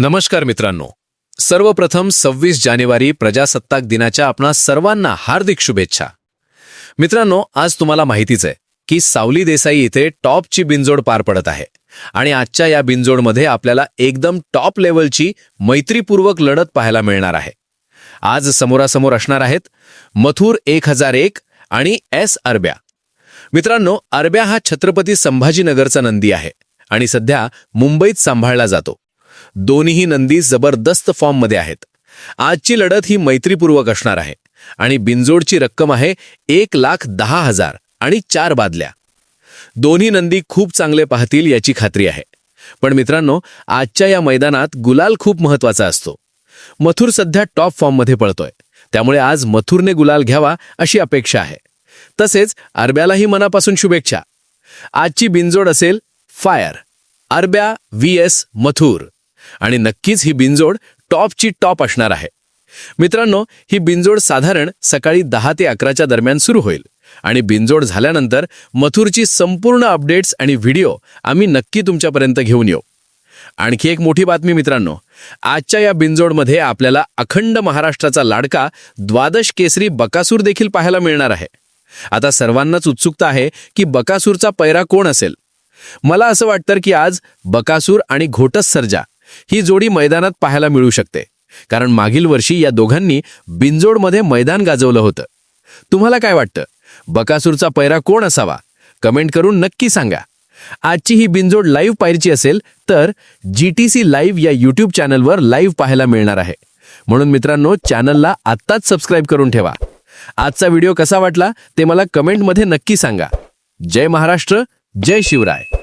नमस्कार मित्रांनो. सर्वप्रथम सव्वीस जानेवारी प्रजासत्ताक दिनाच्या आपणा सर्वांना हार्दिक शुभेच्छा. मित्रांनो आज तुम्हाला माहितीच आहे की सावली देसाई इथे टॉपची बिनजोड पार पडत आहे. आणि आजच्या या बिनजोडमध्ये आपल्याला एकदम टॉप लेवलची मैत्रीपूर्वक लढत पाहायला मिळणार आहे. आज समोरासमोर असणार आहेत मथुर एक हजार एक आणि एस अरब्या. मित्रांनो अरब्या हा छत्रपती संभाजीनगरचा नंदी आहे आणि सध्या मुंबईत सांभाळला जातो. दोन्हीही नंदी जबरदस्त फॉर्ममध्ये आहेत. आजची लढत ही मैत्रीपूर्वक असणार आहे. आणि बिनजोडची रक्कम आहे एक लाख दहा हजार आणि चार बादल्या. दोन्ही नंदी खूप चांगले पाहतील याची खात्री आहे. पण मित्रांनो आजच्या या मैदानात गुलाल खूप महत्त्वाचा असतो. मथुर सध्या टॉप फॉर्ममध्ये पळतोय. त्यामुळे आज मथुरने गुलाल घ्यावा अशी अपेक्षा आहे. तसेच अरब्यालाही मनापासून शुभेच्छा. आजची बिनजोड असेल फायर. अरब्या व्ही एस मथुर. आणि नक्कीच ही बिनजोड टॉपची टॉप असणार आहे. मित्रांनो ही बिनजोड साधारण सकाळी दहा ते अकराच्या दरम्यान सुरू होईल आणि बिनजोड झाल्यानंतर मथुरची संपूर्ण अपडेट्स आणि व्हिडिओ आम्ही नक्की तुमच्यापर्यंत घेऊन येऊ. आणखी एक मोठी बातमी मित्रांनो आजच्या या बिनजोडमध्ये आपल्याला अखंड महाराष्ट्राचा लाडका द्वादश केसरी बकासूर देखील पाहायला मिळणार आहे. आता सर्वांनाच उत्सुकता आहे की बकासूरचा पैरा कोण असेल? मला असं वाटतं की आज बकासूर आणि घोटस सर्जा ही जोडी मैदानात पाहायला मिळू शकते. कारण मागील वर्षी या दोघांनी बिनजोडमध्ये मैदान गाजवलं होतं. तुम्हाला काय वाटतं? बकासूरचा पैरा कोण असावा? कमेंट करून नक्की सांगा. आजची ही बिनजोड लाईव्ह पाहिजे असेल तर जी टी सी लाईव्ह या यूट्यूब चॅनलवर लाईव्ह पाहायला मिळणार आहे. म्हणून मित्रांनो चॅनलला आत्ताच सबस्क्राईब करून ठेवा. आजचा व्हिडिओ कसा वाटला ते मला कमेंटमध्ये नक्की सांगा. जय महाराष्ट्र जय शिवराय.